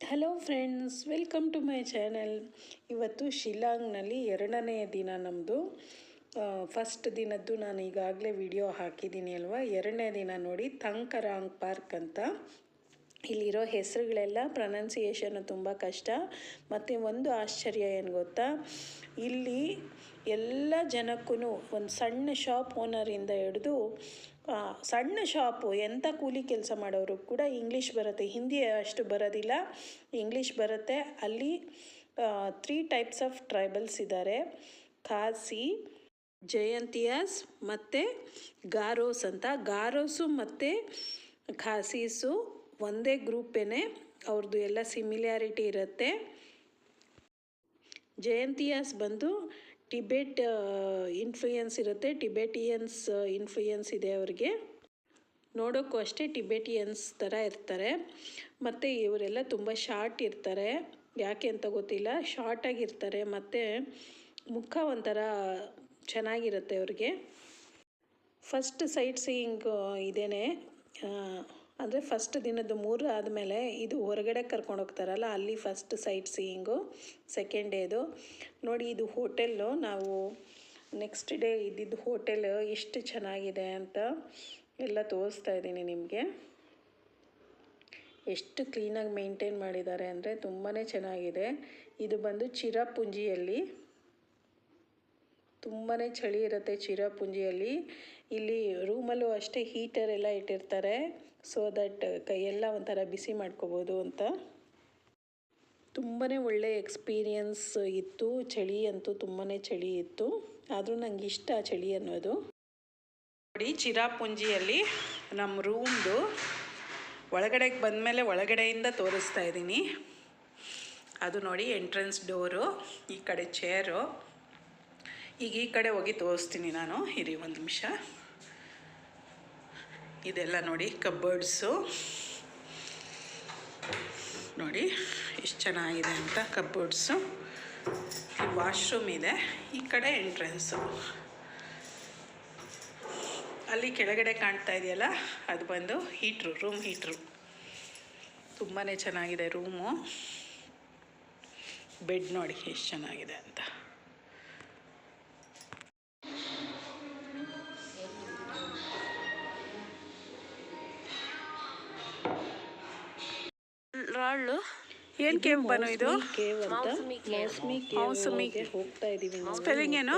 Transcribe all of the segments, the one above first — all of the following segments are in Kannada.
Hello friends welcome to my channel ಇವತ್ತು ಶಿಲಾಂಗ್ನಲ್ಲಿ ಎರಡನೇ ದಿನ ನಮ್ಮದು ಫಸ್ಟ್ ದಿನದ್ದು ನಾನು ಈಗಾಗಲೇ ವಿಡಿಯೋ ಹಾಕಿದ್ದೀನಿ ಅಲ್ವಾ? ಎರಡನೇ ದಿನ ನೋಡಿ ತಂಕರಾಂಗ್ ಪಾರ್ಕ್ ಅಂತ. ಇಲ್ಲಿರೋ ಹೆಸರುಗಳೆಲ್ಲ ಪ್ರೊನೌನ್ಸಿಯೇಷನು ತುಂಬ ಕಷ್ಟ. ಮತ್ತು ಒಂದು ಆಶ್ಚರ್ಯ ಏನು ಗೊತ್ತಾ? ಇಲ್ಲಿ ಎಲ್ಲ ಜನಕ್ಕೂ ಒಂದು ಸಣ್ಣ ಶಾಪ್ ಓನರಿಂದ ಹಿಡಿದು ಸಣ್ಣ ಶಾಪು ಎಂಥ ಕೂಲಿ ಕೆಲಸ ಮಾಡೋರು ಕೂಡ ಇಂಗ್ಲೀಷ್ ಬರುತ್ತೆ, ಹಿಂದಿ ಅಷ್ಟು ಬರೋದಿಲ್ಲ. ಇಂಗ್ಲೀಷ್ ಬರುತ್ತೆ, ಅಲ್ಲಿ ತ್ರೀ ಟೈಪ್ಸ್ ಆಫ್ ಟ್ರೈಬಲ್ಸ್ ಇದ್ದಾರೆ ಖಾಸಿ, ಜಯಂತಿಯಾಸ್ ಮತ್ತು ಗಾರೋಸ್ ಅಂತ. ಗಾರೋಸು ಮತ್ತು ಖಾಸೀಸು ಒಂದೇ ಗ್ರೂಪೇನೆ ಅವ್ರದ್ದು ಎಲ್ಲ ಸಿಮಿಲ್ಯಾರಿಟಿ ಇರುತ್ತೆ. ಜಯಂತಿಯಾಸ್ ಬಂದು ಟಿಬೆಟ್ ಇನ್ಫ್ಲೂಯೆನ್ಸ್ ಇರುತ್ತೆ. ಟಿಬೆಟಿಯನ್ಸ್ ಇನ್ಫ್ಲೂಯೆನ್ಸ್ ಇದೆ ಅವರಿಗೆ. ನೋಡೋಕ್ಕೂ ಅಷ್ಟೇ ಟಿಬೆಟಿಯನ್ಸ್ ಥರ ಇರ್ತಾರೆ. ಮತ್ತು ಇವರೆಲ್ಲ ತುಂಬ ಶಾರ್ಟ್ ಇರ್ತಾರೆ. ಯಾಕೆ ಅಂತ ಗೊತ್ತಿಲ್ಲ. ಶಾರ್ಟಾಗಿರ್ತಾರೆ ಮತ್ತು ಮುಖ ಒಂಥರ ಚೆನ್ನಾಗಿರುತ್ತೆ ಅವ್ರಿಗೆ. ಫಸ್ಟ್ ಸೈಟ್ ಸೀಯಿಂಗ್ ಇದೇನೆ. ಅಂದರೆ ಫಸ್ಟ್ ದಿನದ್ದು ಮೂರು ಆದಮೇಲೆ ಇದು ಹೊರಗಡೆ ಕರ್ಕೊಂಡು ಹೋಗ್ತಾರಲ್ಲ, ಅಲ್ಲಿ ಫಸ್ಟ್ ಸೈಟ್ ಸೀಯಿಂಗು ಸೆಕೆಂಡ್ ಡೇದು ನೋಡಿ ಇದು ಹೋಟೆಲ್ಲು ನಾವು ನೆಕ್ಸ್ಟ್ ಡೇ ಇದ್ದಿದ್ದು ಹೋಟೆಲ್ ಎಷ್ಟು ಚೆನ್ನಾಗಿದೆ ಅಂತ ಎಲ್ಲ ತೋರಿಸ್ತಾ ಇದ್ದೀನಿ ನಿಮಗೆ. ಎಷ್ಟು ಕ್ಲೀನಾಗಿ ಮೇಂಟೈನ್ ಮಾಡಿದ್ದಾರೆ ಅಂದರೆ ತುಂಬಾ ಚೆನ್ನಾಗಿದೆ. ಇದು ಬಂದು ಚಿರಾಪುಂಜಿಯಲ್ಲಿ. ತುಂಬಾ ಚಳಿ ಇರುತ್ತೆ ಚಿರಾಪುಂಜಿಯಲ್ಲಿ. ಇಲ್ಲಿ ರೂಮಲ್ಲೂ ಅಷ್ಟೇ ಹೀಟರ್ ಎಲ್ಲ ಇಟ್ಟಿರ್ತಾರೆ. ಸೊ ದಟ್ ಕೈಯೆಲ್ಲ ಒಂಥರ ಬಿಸಿ ಮಾಡ್ಕೋಬೋದು ಅಂತ. ತುಂಬಾ ಒಳ್ಳೆ ಎಕ್ಸ್ಪೀರಿಯನ್ಸ್ ಇತ್ತು. ಚಳಿ ಅಂತೂ ತುಂಬಾ ಚಳಿ ಇತ್ತು. ಆದರೂ ನಂಗೆ ಇಷ್ಟ ಚಳಿ ಅನ್ನೋದು. ನೋಡಿ, ಚಿರಾಪುಂಜಿಯಲ್ಲಿ ನಮ್ಮ ರೂಮ್ದು ಒಳಗಡೆಗೆ ಬಂದಮೇಲೆ ಒಳಗಡೆಯಿಂದ ತೋರಿಸ್ತಾ ಇದ್ದೀನಿ. ಅದು ನೋಡಿ ಎಂಟ್ರೆನ್ಸ್ ಡೋರು ಈ ಕಡೆ ಚೇರು ಈಗ ಈ ಕಡೆ ಹೋಗಿ ತೋರಿಸ್ತೀನಿ ನಾನು. ಇರಿ ಒಂದು ನಿಮಿಷ. ಇದೆಲ್ಲ ನೋಡಿ ಕಬ್ಬರ್ಡ್ಸು ನೋಡಿ, ಎಷ್ಟು ಚೆನ್ನಾಗಿದೆ ಅಂತ ಕಬ್ಬರ್ಡ್ಸು ವಾಶ್ರೂಮ್ ಇದೆ, ಈ ಕಡೆ ಎಂಟ್ರೆನ್ಸು ಅಲ್ಲಿ ಕೆಳಗಡೆ ಕಾಣ್ತಾ ಇದೆಯಲ್ಲ, ಅದು ಬಂದು ಹೀಟ್ರು ರೂಮ್ ಹೀಟ್ರು ತುಂಬಾ ಚೆನ್ನಾಗಿದೆ ರೂಮು ಬೆಡ್ ನೋಡಿ, ಎಷ್ಟು ಚೆನ್ನಾಗಿದೆ ಅಂತ. ಏನು ಕೇವ್ ಬನು ಇದು? ಕೇವ್ ಅಂತ. ಮೌಸ್ಮಿ ಕೇವ್. ಹೋಗ್ತಾ ಇದೀವಿ ಸ್ಪೆಲ್ಲಿಂಗ್ ಏನು?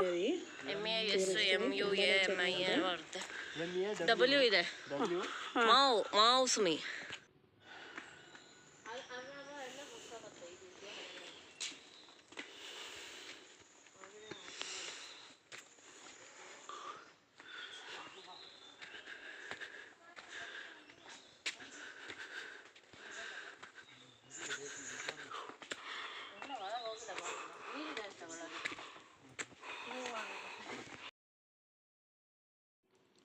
M A S M U A M I A ಬರುತ್ತೆ ಡಬ್ಲ್ಯೂ ಇದೆ. ಮಾವು ಮಾವು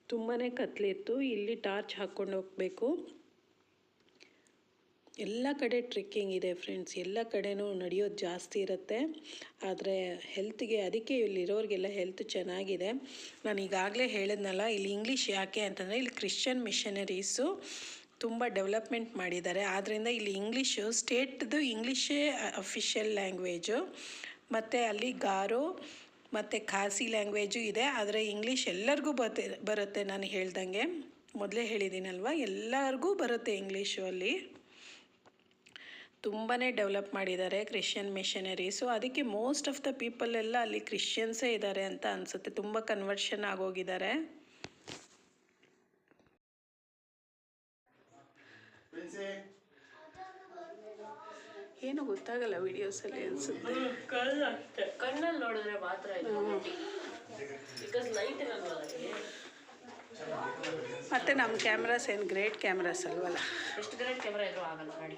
ತುಂಬಾ ಕತ್ಲಿತ್ತು. ಇಲ್ಲಿ ಟಾರ್ಚ್ ಹಾಕ್ಕೊಂಡು ಹೋಗಬೇಕು. ಎಲ್ಲ ಕಡೆ ಟ್ರೆಕ್ಕಿಂಗ್ ಇದೆ ಫ್ರೆಂಡ್ಸ್. ಎಲ್ಲ ಕಡೆಯೂ ನಡೆಯೋದು ಜಾಸ್ತಿ ಇರುತ್ತೆ. ಆದರೆ ಹೆಲ್ತ್ಗೆ, ಅದಕ್ಕೆ ಇಲ್ಲಿರೋರಿಗೆಲ್ಲ ಹೆಲ್ತ್ ಚೆನ್ನಾಗಿದೆ. ನಾನು ಈಗಾಗಲೇ ಹೇಳಿದ್ನಲ್ಲ, ಇಲ್ಲಿ ಇಂಗ್ಲೀಷ್ ಯಾಕೆ ಅಂತಂದರೆ, ಇಲ್ಲಿ ಕ್ರಿಶ್ಚಿಯನ್ ಮಿಷನರೀಸು ತುಂಬ ಡೆವಲಪ್ಮೆಂಟ್ ಮಾಡಿದ್ದಾರೆ. ಆದ್ದರಿಂದ ಇಲ್ಲಿ ಇಂಗ್ಲೀಷು, ಸ್ಟೇಟ್ದು ಇಂಗ್ಲೀಷೇ ಅಫಿಷಿಯಲ್ ಲ್ಯಾಂಗ್ವೇಜು. ಮತ್ತು ಅಲ್ಲಿ ಗಾರೋ ಮತ್ತು ಖಾಸಿ ಲ್ಯಾಂಗ್ವೇಜು ಇದೆ, ಆದರೆ ಇಂಗ್ಲೀಷ್ ಎಲ್ಲರಿಗೂ ಬರುತ್ತೆ ಬರುತ್ತೆ ನಾನು ಹೇಳ್ದಂಗೆ. ಮೊದಲೇ ಹೇಳಿದ್ದೀನಲ್ವ, ಎಲ್ಲರಿಗೂ ಬರುತ್ತೆ ಇಂಗ್ಲೀಷು ಅಲ್ಲಿ. ತುಂಬಾ ಡೆವಲಪ್ ಮಾಡಿದ್ದಾರೆ ಕ್ರಿಶ್ಚಿಯನ್ ಮಿಷನರೀಸು ಅದಕ್ಕೆ ಮೋಸ್ಟ್ ಆಫ್ ದ ಪೀಪಲ್ ಎಲ್ಲ ಅಲ್ಲಿ ಕ್ರಿಶ್ಚಿಯನ್ಸೇ ಇದ್ದಾರೆ ಅಂತ ಅನಿಸುತ್ತೆ. ತುಂಬ ಕನ್ವರ್ಷನ್ ಆಗೋಗಿದ್ದಾರೆ. ಏನು ಗೊತ್ತಾಗಲ್ಲ ವಿಡಿಯೋಸಲ್ಲಿ ಅನಿಸುತ್ತೆ. ಕಣ್ಣಲ್ಲಿ ನೋಡಿದ್ರೆ ಮಾತ್ರ ಇದು ಬಿಕಾಸ್ ಲೈಟ್ ಇಲ್ಲಿ. ಮತ್ತು ನಮ್ಮ ಕ್ಯಾಮ್ರಾಸ್ ಏನು ಗ್ರೇಟ್ ಕ್ಯಾಮ್ರಾಸ್ ಅಲ್ವಲ್ಲ. ಎಷ್ಟು ಗ್ರೇಟ್ ಕ್ಯಾಮ್ರಾ ಇದ್ರೂ ಆಗಲ್ಲ ನೋಡಿ.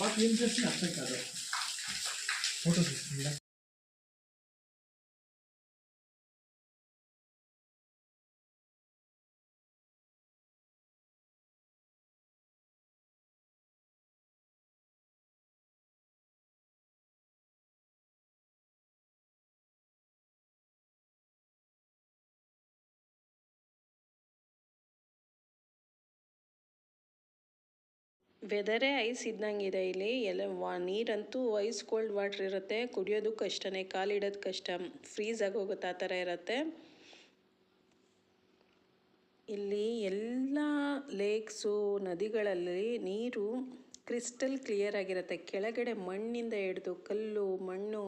మాకు ఏం చేస్తే అర్థం కాదు. ఫోటో తీసుకుందా ವೆದರೇ ಐಸ್ ಇದ್ದಂಗಿದೆ ಇಲ್ಲಿ. ಎಲ್ಲ ವಾ, ನೀರಂತೂ ಐಸ್ ಕೋಲ್ಡ್ ವಾಟ್ರ್ ಇರುತ್ತೆ. ಕುಡಿಯೋದು ಕಷ್ಟನೇ ಕಾಲಿಡೋದು ಕಷ್ಟ. ಫ್ರೀಸ್ ಆಗಿ ಹೋಗುತ್ತೆ ಆ ಥರ ಇರುತ್ತೆ. ಇಲ್ಲಿ ಎಲ್ಲ ಲೇಕ್ಸು, ನದಿಗಳಲ್ಲಿ ನೀರು ಕ್ರಿಸ್ಟಲ್ ಕ್ಲಿಯರ್ ಆಗಿರುತ್ತೆ. ಕೆಳಗಡೆ ಮಣ್ಣಿಂದ ಹಿಡಿದು ಕಲ್ಲು, ಮಣ್ಣು,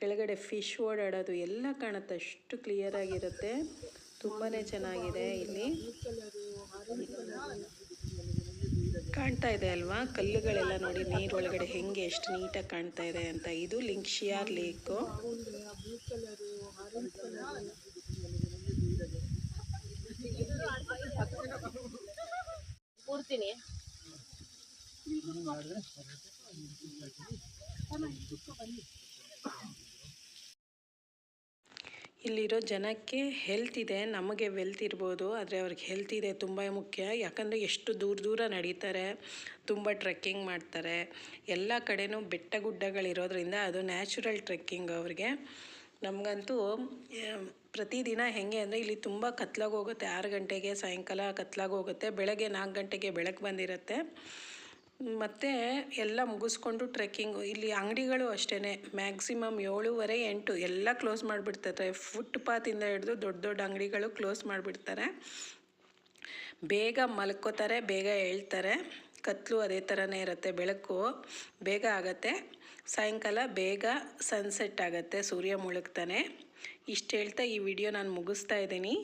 ಕೆಳಗಡೆ ಫಿಶ್ ಓಡಾಡೋದು ಎಲ್ಲ ಕಾಣುತ್ತೆ. ಅಷ್ಟು ಕ್ಲಿಯರ್ ಆಗಿರುತ್ತೆ. ತುಂಬಾ ಚೆನ್ನಾಗಿದೆ ಇಲ್ಲಿ. ಕಾಣ್ತಾ ಇದೆ ಅಲ್ವಾ? ಕಲ್ಲುಗಳೆಲ್ಲ ನೋಡಿ ನೀರೊಳಗಡೆ ಹೆಂಗೆ ಎಷ್ಟು ನೀಟಾಗಿ ಕಾಣ್ತಾ ಇದೆ ಅಂತ. ಇದು ಲಿಂಕ್ಷಿಯಾರ್ ಲೇಕ್. ಕೂರ್ತೀನಿ ಇಲ್ಲಿರೋ ಜನಕ್ಕೆ ಹೆಲ್ತ್ ಇದೆ, ನಮಗೆ ವೆಲ್ತ್ ಇರ್ಬೋದು, ಆದರೆ ಅವ್ರಿಗೆ ಹೆಲ್ತ್ ಇದೆ ತುಂಬ ಮುಖ್ಯ. ಯಾಕಂದರೆ ಎಷ್ಟು ದೂರ ದೂರ ನಡೀತಾರೆ, ತುಂಬ ಟ್ರೆಕ್ಕಿಂಗ್ ಮಾಡ್ತಾರೆ. ಎಲ್ಲ ಕಡೆನೂ ಬೆಟ್ಟ ಗುಡ್ಡಗಳಿರೋದ್ರಿಂದ ಅದು ನ್ಯಾಚುರಲ್ ಟ್ರೆಕ್ಕಿಂಗ್ ಅವ್ರಿಗೆ. ನಮಗಂತೂ ಪ್ರತಿದಿನ ಹೆಂಗೆ ಅಂದರೆ ಇಲ್ಲಿ ತುಂಬ ಕತ್ಲಾಗಿ ಹೋಗುತ್ತೆ. ಆರು ಗಂಟೆಗೆ ಸಾಯಂಕಾಲ ಕತ್ಲಾಗಿ ಹೋಗುತ್ತೆ. ಬೆಳಗ್ಗೆ ನಾಲ್ಕು ಗಂಟೆಗೆ ಬೆಳಕು ಬಂದಿರುತ್ತೆ. ಮತ್ತು ಎಲ್ಲ ಮುಗಿಸ್ಕೊಂಡು ಟ್ರೆಕ್ಕಿಂಗು ಇಲ್ಲಿ ಅಂಗಡಿಗಳು ಅಷ್ಟೇ ಮ್ಯಾಕ್ಸಿಮಮ್ ಏಳುವರೆ, ಎಂಟು ಎಲ್ಲ ಕ್ಲೋಸ್ ಮಾಡಿಬಿಡ್ತಾರೆ ಫುಟ್ಪಾತಿಂದ ಹಿಡಿದು ದೊಡ್ಡ ದೊಡ್ಡ ಅಂಗಡಿಗಳು ಕ್ಲೋಸ್ ಮಾಡಿಬಿಡ್ತಾರೆ. ಬೇಗ ಮಲ್ಕೋತಾರೆ, ಬೇಗ ಹೇಳ್ತಾರೆ ಕತ್ಲು ಅದೇ ಥರನೇ ಇರುತ್ತೆ, ಬೆಳಕು ಬೇಗ ಆಗತ್ತೆ. ಸಾಯಂಕಾಲ ಬೇಗ ಸನ್ಸೆಟ್ ಆಗುತ್ತೆ, ಸೂರ್ಯ ಮುಳುಗ್ತಾನೆ. ಇಷ್ಟು ಹೇಳ್ತಾ ಈ ವಿಡಿಯೋ ನಾನು ಮುಗಿಸ್ತಾ ಇದ್ದೀನಿ.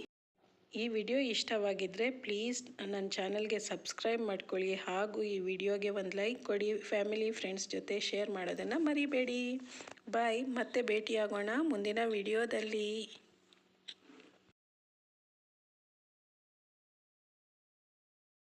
ಈ ವಿಡಿಯೋ ಇಷ್ಟವಾಗಿದ್ದರೆ ಪ್ಲೀಸ್ ನನ್ನ ಚಾನಲ್ಗೆ ಸಬ್ಸ್ಕ್ರೈಬ್ ಮಾಡ್ಕೊಳ್ಳಿ ಹಾಗೂ ಈ ವಿಡಿಯೋಗೆ ಒಂದು ಲೈಕ್ ಕೊಡಿ. ಫ್ಯಾಮಿಲಿ, ಫ್ರೆಂಡ್ಸ್ ಜೊತೆ ಶೇರ್ ಮಾಡೋದನ್ನು ಮರಿಬೇಡಿ. ಬಾಯ್, ಮತ್ತೆ ಭೇಟಿಯಾಗೋಣ ಮುಂದಿನ ವಿಡಿಯೋದಲ್ಲಿ.